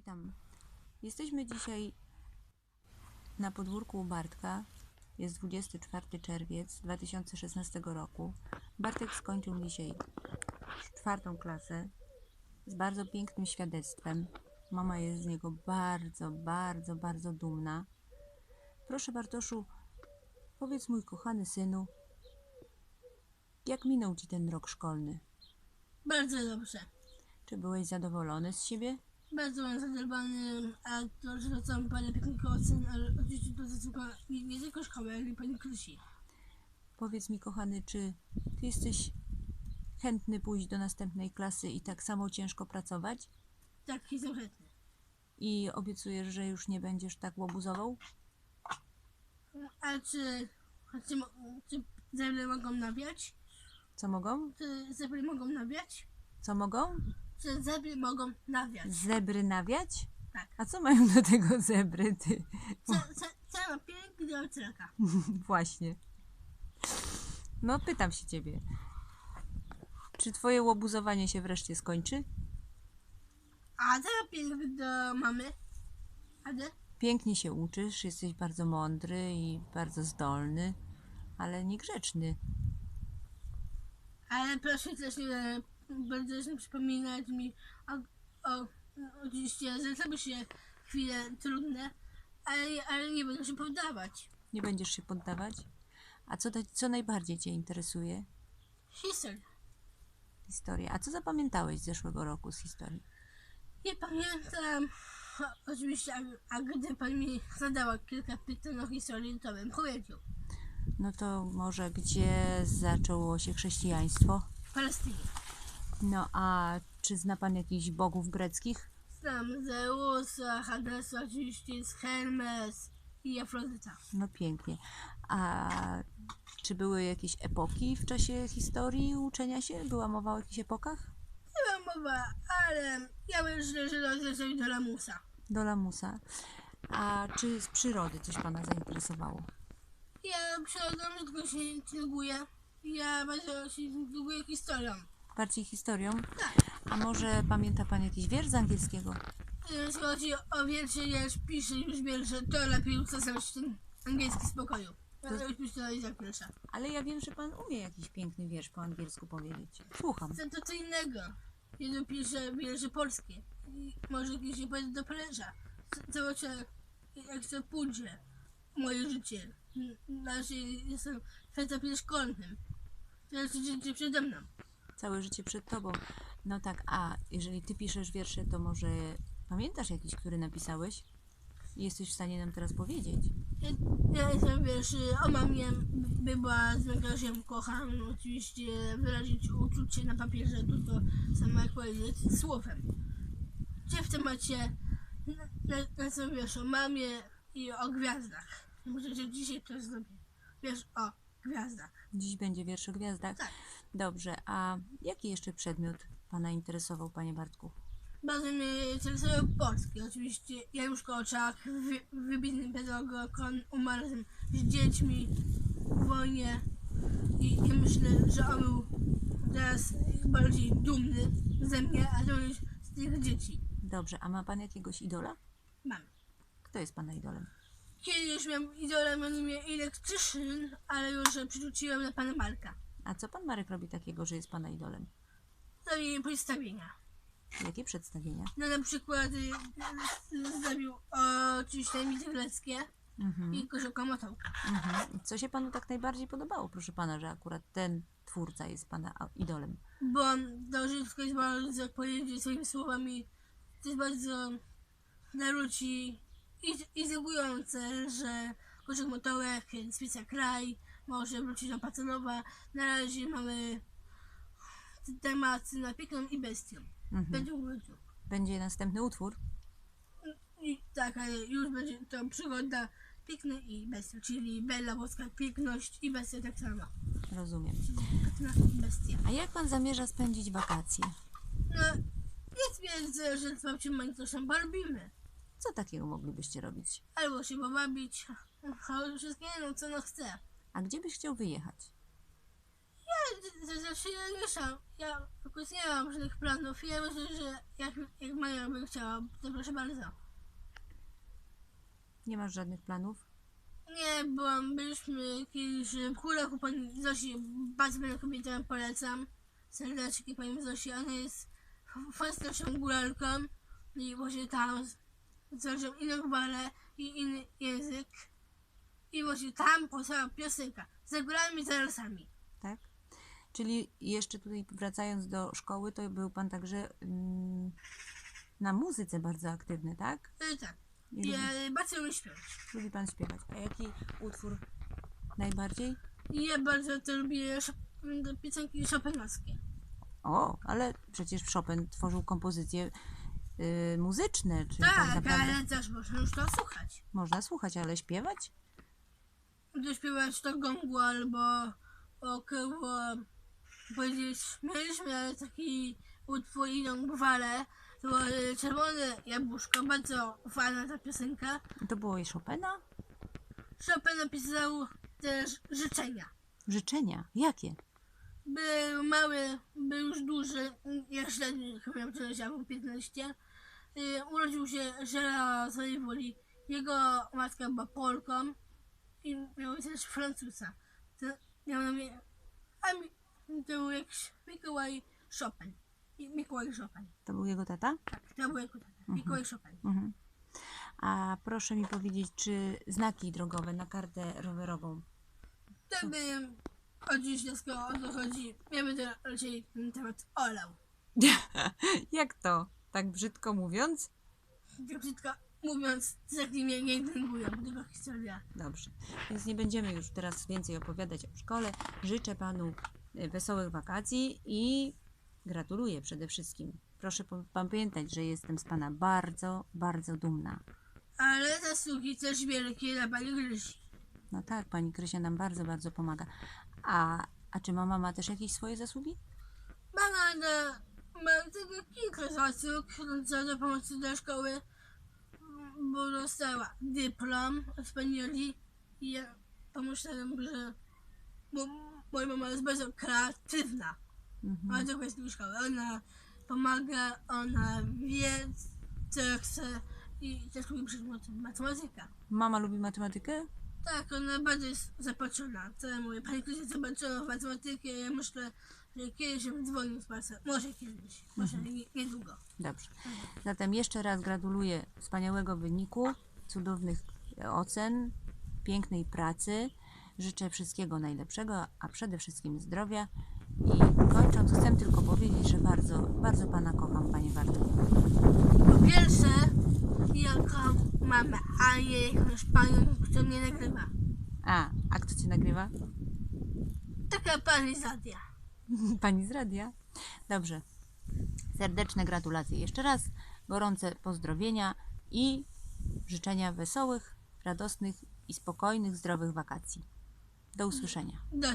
Witam. Jesteśmy dzisiaj na podwórku u Bartka. Jest 24 czerwiec 2016 roku. Bartek skończył dzisiaj czwartą klasę z bardzo pięknym świadectwem. Mama jest z niego bardzo, bardzo, bardzo dumna. Proszę Bartoszu, powiedz mój kochany synu, jak minął ci ten rok szkolny? Bardzo dobrze. Czy byłeś zadowolony z siebie? Bardzo byłem zadowolony, a to, że dostałem parę pięknych ocen, ale oczywiście to zasługa nie, nie tylko szkoły, ale i pani Krysi. Powiedz mi, kochany, czy ty jesteś chętny pójść do następnej klasy i tak samo ciężko pracować? Tak, jestem chętny. I obiecujesz, że już nie będziesz tak łobuzował? A czy, czy, czy zebry mogą nawiać? Co mogą? Czy zebry mogą nawiać? Co mogą? Czy zebry mogą nawiać? Zebry nawiać? Tak. A co mają do tego zebry, ty? Co, co, co piękny ocelka? Właśnie. No, pytam się ciebie. Czy twoje łobuzowanie się wreszcie skończy? A co ma piękny do mamy? A ty? Pięknie się uczysz, jesteś bardzo mądry i bardzo zdolny, ale niegrzeczny. Ale proszę też nie, bardzo też nie przypominać mi o, o oczywiście zdarzały się chwile trudne, ale, ale nie będę się poddawać. Nie będziesz się poddawać? A co, te- co najbardziej cię interesuje? Historia. Historia. A co zapamiętałeś z zeszłego roku z historii? Nie pamiętam, oczywiście, a, a gdy pan mi zadała kilka pytań o historii, to bym powiedział. No to może gdzie zaczęło się chrześcijaństwo? W Palestynie. No a czy zna pan jakichś bogów greckich? Znam Zeusa, Hadesa, jest Hermes i Afrodyta. No pięknie. A czy były jakieś epoki w czasie historii uczenia się? Była mowa o jakichś epokach? Nie mam mowa, ale ja myślę, że należy do lamusa. Do lamusa. A czy z przyrody coś pana zainteresowało? Ja przyrodą rzadko się intryguję. Ja bardzo się intryguję historią. Bardziej historią? A może pamięta pan jakiś wiersz z angielskiego? Jeśli chodzi o wiersze, ja już piszę już wiersze, to lepiej ustosować ten angielski spokoju. Ja To- już piszę i zapiszę. Ale ja wiem, że pan umie jakiś piękny wiersz po angielsku powiedzieć. Słucham. Chcę to co innego. Ja piszę wiersze polskie. I może kiedyś się pójdę do Paryża. Zobaczę, jak to pójdzie. Moje życie. Znaczy, jestem w etapie szkolnym. Teraz życie przede mną. Całe życie przed tobą. No tak, a jeżeli ty piszesz wiersze, to może pamiętasz jakiś, który napisałeś? I Jesteś w stanie nam teraz powiedzieć. Ja, jestem, wiesz, o mamie by była z legarzem, kocham oczywiście wyrazić uczucie na papierze, to to samo jak powiedzieć słowem. Gdzie w temacie, na, na, na co wiesz o mamie i o gwiazdach. Może, że dzisiaj to zrobię. Wiesz o gwiazdach. Dziś będzie wiersz o gwiazdach. Tak. Dobrze, a jaki jeszcze przedmiot pana interesował, panie Bartku? Bardzo mnie interesują polskie. Oczywiście Janusz Koczak, wy, wybitny pedagog, on umarł z dziećmi w wojnie i, i myślę, że on był teraz bardziej dumny ze mnie, a również z tych dzieci. Dobrze, a ma pan jakiegoś idola? Mam. Kto jest pana idolem? Kiedyś miałem idola na imię Ilek Czyszyn, ale już przerzuciłem na pana Marka. A co pan Marek robi takiego, że jest pana idolem? Zrobił przedstawienia. Jakie przedstawienia? No na przykład y, zrobił oczywiście greckie Mhm. i koziołka motołka. Mhm. Co się panu tak najbardziej podobało, proszę pana, że akurat ten twórca jest pana a- idolem? bo to wszystko jest bardzo, powiedzieć swoimi słowami, to jest bardzo dla ludzi intrygujące, że Koszek Motołek, Spica Kraj, może wrócić do Pacanowa. Na razie mamy temat na piękną i bestią. Mhm. Będzie urodził. Będzie następny utwór? I tak, ale już będzie to przygoda piękna i bestia, czyli Bella, boska piękność i bestia tak samo. Rozumiem. Piękna i bestia. A jak pan zamierza spędzić wakacje? No, ja twierdzę, że z babcią Mań coś tam polubimy. Co takiego moglibyście robić? Albo się pobawić, albo wszystkiego, no co no chce. A gdzie byś chciał wyjechać? to znaczy ja nie szam. Ja jakoś nie mam żadnych planów. Ja myślę, że jak, jak Maja by chciała, to proszę bardzo. Nie masz żadnych planów? Nie, byłam, byliśmy kiedyś w górach u pani Zosi. Bardzo będę kobietę polecam. Serdecznie pani Zosi. Ona jest fantastyczną góralką. I właśnie tam zależą inne gwale i inny język. I właśnie tam powstała piosenka. Za górami, za lasami. Tak? Czyli jeszcze tutaj wracając do szkoły, to był pan także mm, na muzyce bardzo aktywny, tak? E, tak. I lubi, Ja bardzo lubię śpiewać. lubi pan śpiewać. A jaki utwór najbardziej? I ja bardzo to lubię Chop- piosenki chopinowskie. O, ale przecież Chopin tworzył kompozycje y, muzyczne, czyli tak, Tak, naprawdę ale też można już to słuchać. można słuchać, ale śpiewać? To śpiewać to gongu albo około powiedzieć, mieliśmy taki utwór inną gwalę. To było e, Czerwone Jabłuszko, bardzo fajna ta piosenka. To było i Chopina? Chopin napisał też życzenia. Życzenia. Jakie? Był mały, był już duży, ja średni chyba miał 14 albo 15. Y, urodził się Żela swojej woli. Jego matka była Polką i miał też Francuza. To miał na imię, a mi, to był jakiś Mikołaj Chopin. Mikołaj Chopin. To był jego tata? Tak, to był jego tata. Mikołaj Chopin. Mhm. A proszę mi powiedzieć, czy znaki drogowe na kartę rowerową Tak bym oczywiście skoro o to chodzi, ja bym to raczej ten temat olał. Jak to? Tak brzydko mówiąc? Tak brzydko mówiąc, tak mnie nie kręgują, tylko historia. Dobrze. Więc nie będziemy już teraz więcej opowiadać o szkole. Życzę panu e, wesołych wakacji i gratuluję przede wszystkim. Proszę pan pamiętać, że jestem z pana bardzo, bardzo dumna. Ale zasługi też wielkie dla pani Grysi. No tak, pani Krysia nam bardzo, bardzo pomaga. A, a czy mama ma też jakieś swoje zasługi? Mama da, ma tylko kilka zasług co do pomocy do szkoły, bo dostała dyplom od pani Joli i ja pomyślałem, że bo moja mama jest bardzo kreatywna. Mhm. Ona tylko jest szkoły. Ona pomaga, ona wie, co chce i też lubi przedmiot matematyka. Mama lubi matematykę? Tak, ona bardzo jest zapatrzona. Co ja mówię, pani jest zapatrzona w matematykę. Ja myślę, że kiedyś ją dzwonił z pracy. Może kiedyś, może nie, niedługo. Dobrze. Zatem jeszcze raz gratuluję wspaniałego wyniku, cudownych ocen, pięknej pracy. Życzę wszystkiego najlepszego, a przede wszystkim zdrowia. I kończąc, chcę tylko powiedzieć, że bardzo, bardzo Pana kocham, Panie Bartek. Po pierwsze, ja kocham mamę, a nie jakąś panią, która mnie nagrywa. A, a kto Cię nagrywa? Taka pani Zadia. Pani z radia. Dobrze. Serdeczne gratulacje jeszcze raz, gorące pozdrowienia i życzenia wesołych, radosnych i spokojnych, zdrowych wakacji. Do usłyszenia. Do.